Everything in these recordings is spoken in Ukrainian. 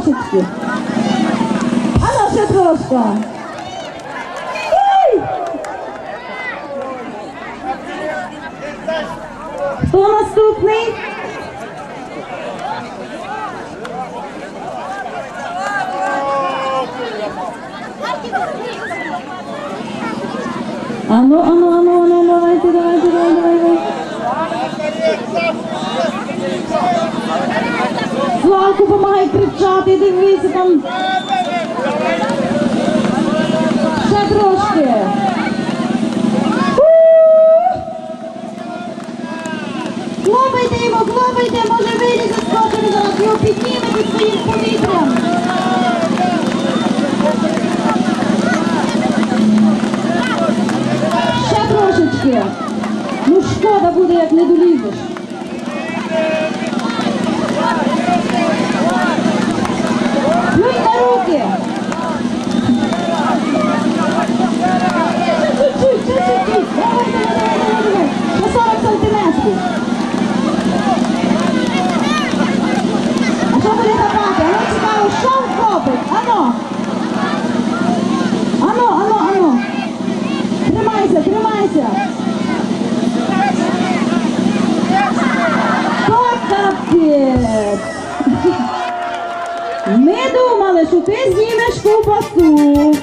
трошечки. А ну ще трошки. Хто наступний? Ану, ану, ану, ану, давайте, давайте, давайте, давайте. Кричати, дивися там. Ще трошки. Хлопайте його, хлопайте, може вилізе скотом зараз, його піднімете своїм повітрям. Ще трошечки. Ну шкода буде, як не долізеш. Ми думали, що ти знімеш ковбасу.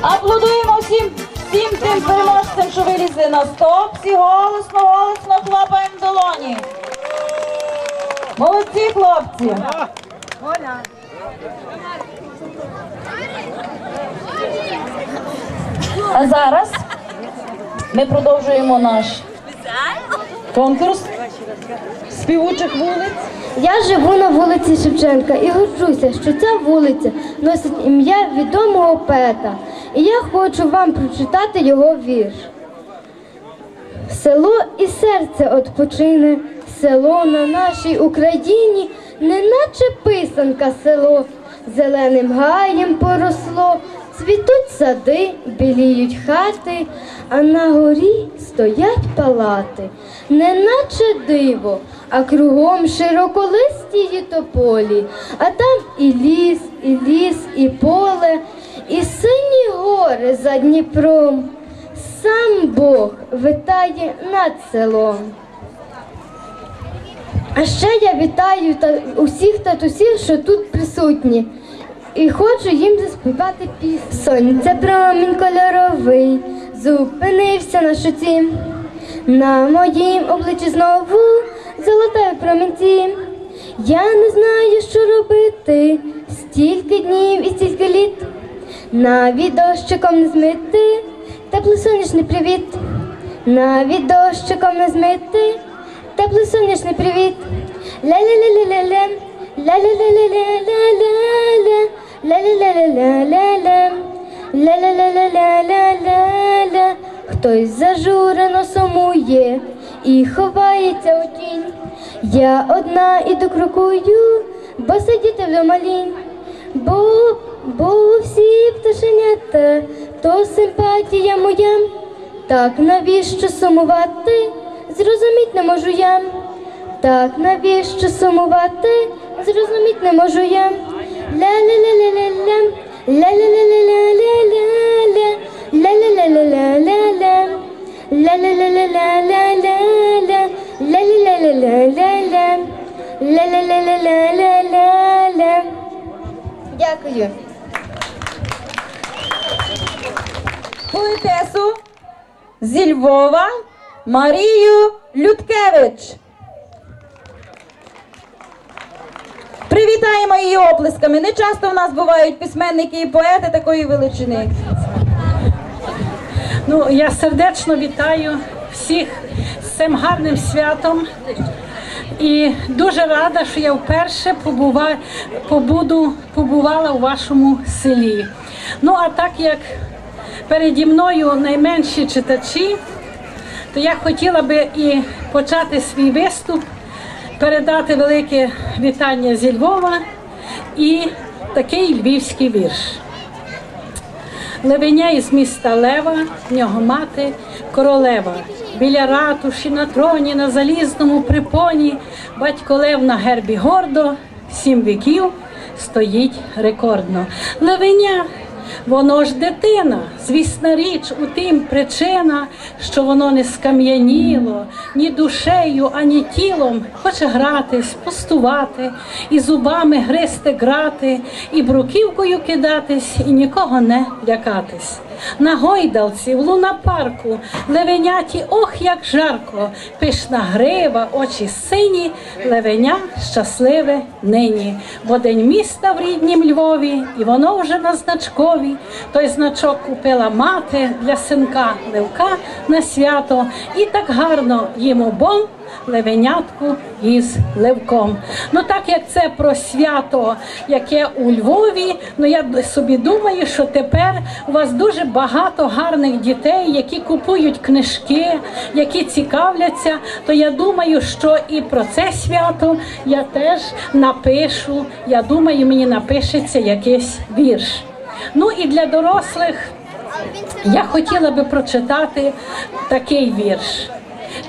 Аплодуємо всім, всім тим переможцям, що вилізли на стоп. Всі голосно, голосно хлопаємо в долоні. Молодці, хлопці! А зараз ми продовжуємо наш конкурс співучих вулиць. Я живу на вулиці Шевченка і горжуся, що ця вулиця носить ім'я відомого поета. І я хочу вам прочитати його вірш. Село і серце odpoczyне, село на нашій Україні, неначе писанка село, зеленим гаєм поросло, цвітуть сади, біліють хати, а на горі стоять палати, неначе диво, а кругом широколисті тополі, а там і ліс, і ліс, і поле, і сині гори за Дніпром. Сам Бог витає над селом. А ще я вітаю та усіх татусів, що тут присутні, і хочу їм заспівати пісню. Сонця промінь кольоровий, зупинився на шоці. На моїм обличчі знову золотає промінці. Я не знаю, що робити, стільки днів і стільки літ. Навіть дощиком не змити, теплий сонячний привіт. Навіть дощиком не змити, теплий сонячний привіт. Ля-ля-ля-ля-ля-ля, ля-ля-ля-ля-ля-ля-ля, ля-ля-ля-ля-ля-ля-ля, ля-ля-ля-ля-ля-ля-ля-ля. Хтось зажурено сумує і ховається у тінь. Я одна іду крокую, бо сидіти вдома лінь. Бо всі пташенята, то симпатія моя. Так навіщо сумувати? Зрозуміть не можу я. Так навіщо сумувати? Зрозуміть не можу я. Ля-ля-ля-ля-ля-ля, ля-ля-ля-ля-ля-ля-ля, ля-ля-ля-ля-ля-ля-ля. Дякую. Поетесу зі Львова Марію Людкевич. Привітаємо її оплесками. Не часто в нас бувають письменники і поети такої величини. Ну, я сердечно вітаю всіх з цим гарним святом. І дуже рада, що я вперше побува, побуду, побувала у вашому селі. Ну, а так як переді мною найменші читачі, то я хотіла би і почати свій виступ, передати велике вітання зі Львова і такий львівський вірш. Левеня із міста Лева, в нього мати королева. Біля ратуші на троні, на залізному припоні, батько Лев на гербі гордо, сім віків стоїть рекордно. Левеня, воно ж дитина, звісна річ, у тим причина, що воно не скам'яніло ні душею, ані тілом, хоче гратись, пустувати, і зубами гристи грати, і бруківкою кидатись, і нікого не лякатись. На гойдалці, в лунапарку, левеняті, ох, як жарко, пишна грива, очі сині, левеня щасливе нині. Бо день міста в ріднім Львові, і воно вже на значкові. Той значок купила мати для синка Левка на свято, і так гарно їм обом левенятку із левком. Ну так як це про свято, яке у Львові, ну я собі думаю, що тепер у вас дуже багато гарних дітей, які купують книжки, які цікавляться. То я думаю, що і про це свято я теж напишу. Я думаю, мені напишеться якийсь вірш. Ну і для дорослих я хотіла би прочитати такий вірш.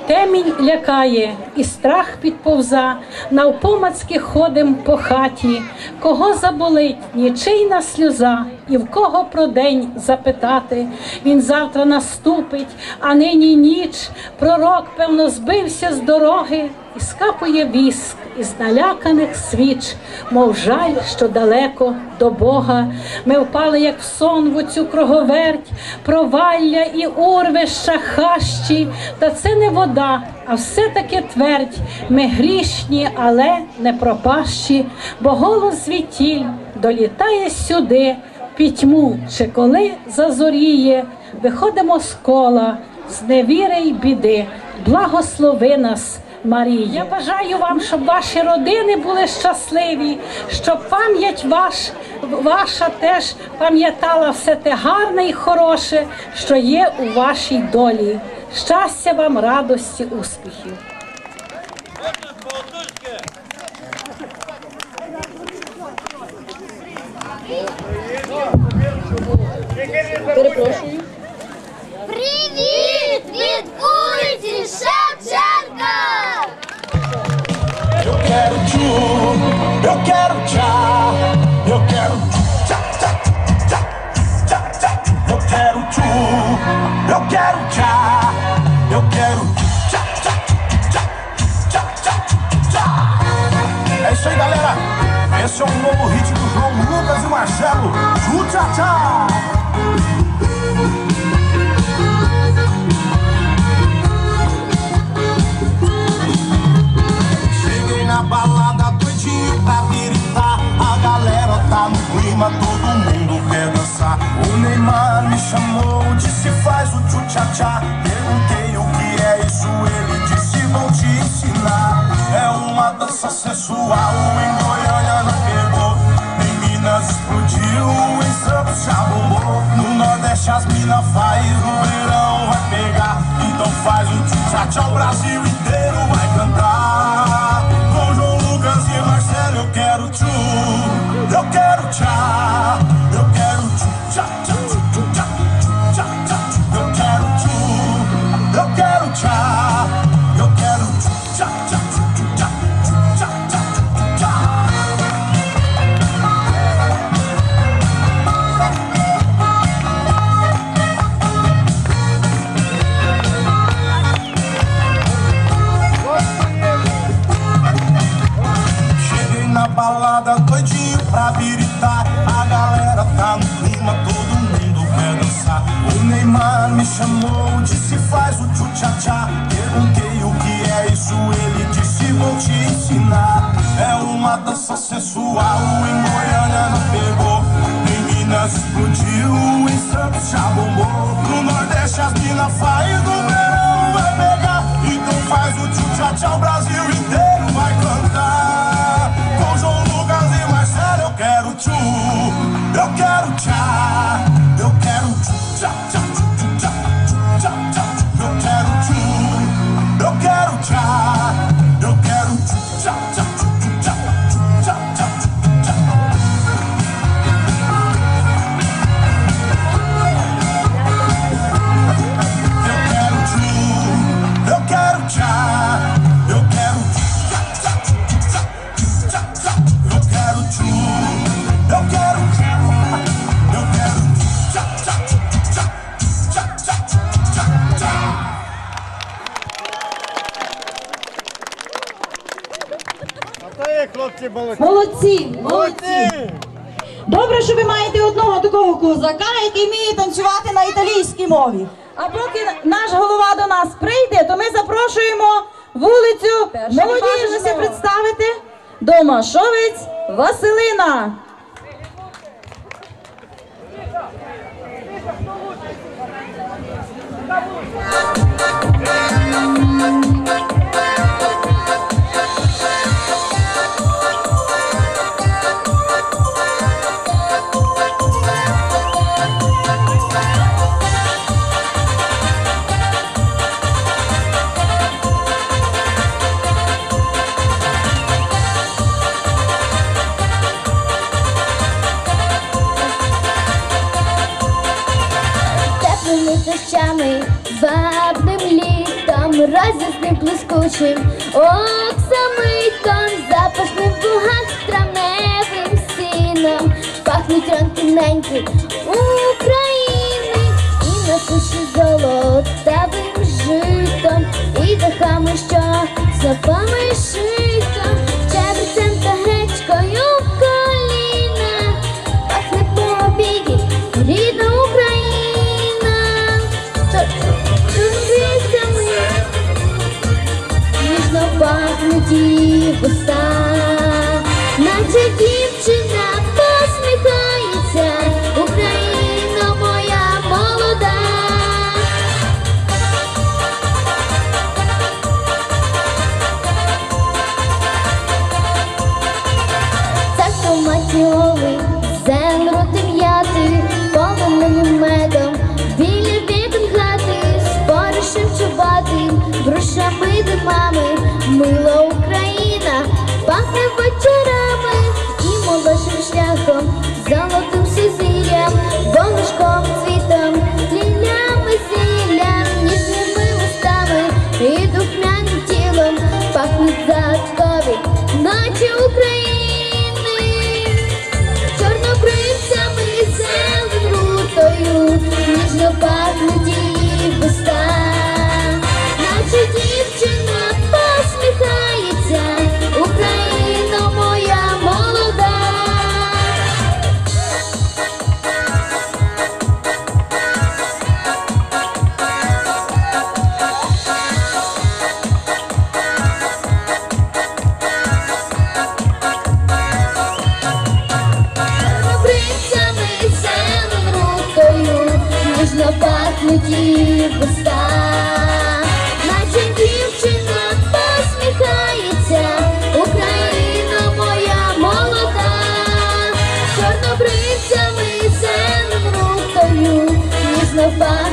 Темінь лякає, і страх підповза, навпомацьки ходим по хаті, кого заболить нічийна сльоза, і в кого про день запитати. Він завтра наступить, а нині ніч. Пророк, певно, збився з дороги і скапує віск із наляканих свіч, мов жаль, що далеко до Бога. Ми впали, як в сон в оцю круговерть, провалля і урвища хащі, та це не вода, а все-таки твердь. Ми грішні, але не пропащі, бо голос звідтіль долітає сюди, в пітьму чи коли зазоріє, виходимо з кола, з невіри й біди, благослови нас. Марія, я бажаю вам, щоб ваші родини були щасливі, щоб пам'ять ваш, ваша теж пам'ятала все те гарне і хороше, що є у вашій долі. Щастя вам, радості, успіхів. Привіт від Esse é um novo hit do João Lucas e Marcelo. Tchu, tchá, tchá. Cheguei na balada doidinho pra gritar A galera tá no clima, todo mundo quer dançar O Neymar me chamou, disse faz o tchu-tchá-tchá Perguntei o que é isso, ele disse vou te ensinar É uma dança sensual, tchu tchau, Brasil inteiro vai cantar. Pra biritar A galera tá no clima, todo mundo quer dançar. O Neymar me chamou, disse faz o tchu-tchá-tchá. Perguntei o que é isso, ele disse vou te ensinar. É uma dança sensual, em Goiânia não pegou. Em Minas explodiu, em Santos já bombou. No Nordeste as mina faz, no verão vai pegar. Então faz o tchu-tchá-tchá, o Brasil молодці. Молодці, молодці. Добре, що ви маєте одного такого козака, який вміє танцювати на італійській мові. А поки наш голова до нас прийде, то ми запрошуємо вулицю молодіжності представити Домашовець Василина. Літом, Ох, блискучим, оксамитом, запашним бугах, травневим сином, пахнуть ранки неньки України, і на суші золотавим житом, і дахами, що запами ніжно пахнуті вуста, наче дівчина посміхається, Україна моя молода. Царство матіовий, зел роти м'яти, полоненим медом, біля вікон хати, споришем чубати, грушами димами, мила Україна, goodbye.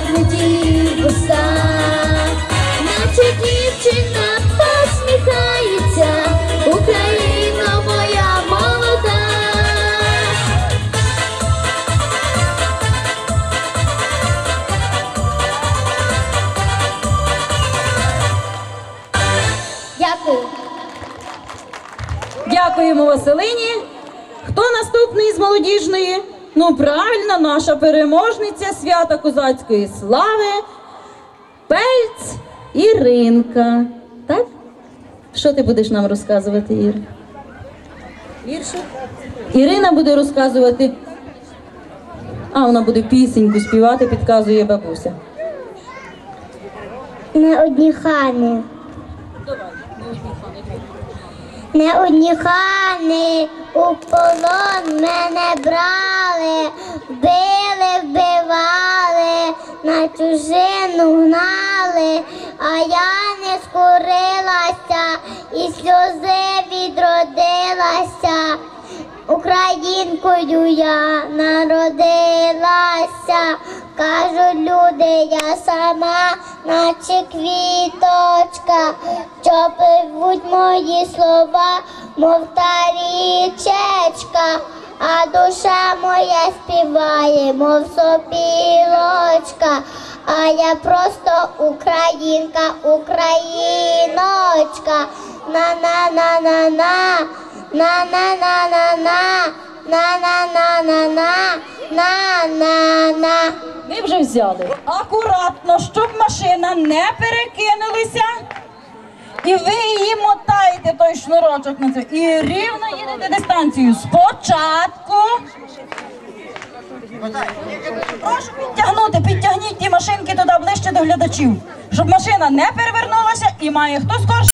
Наша переможниця свята козацької слави Пельць Іринка. Так? Що ти будеш нам розказувати, Ір? Віршик? Ірина буде розказувати. А, вона буде пісеньку співати, підказує бабуся. Не одні хани. Не одніхани у полон мене брали, били, вбивали, на чужину гнали, а я не скорилася і сльози відродилася. Українкою я народилася, кажуть люди, я сама, наче квіточка, що пливуть мої слова, мов та річечка, а душа моя співає, мов сопілочка, а я просто українка, україночка, на-на-на-на-на. На на на на на на на на на на на на на Ми вже взяли. Акуратно, щоб машина не перекинулася. І ви її мотаєте той шнурочок на це. І рівно їдете дистанцію. Спочатку. Прошу підтягнути, підтягніть ті машинки туди ближче до глядачів, щоб машина не перевернулася і має хто скорше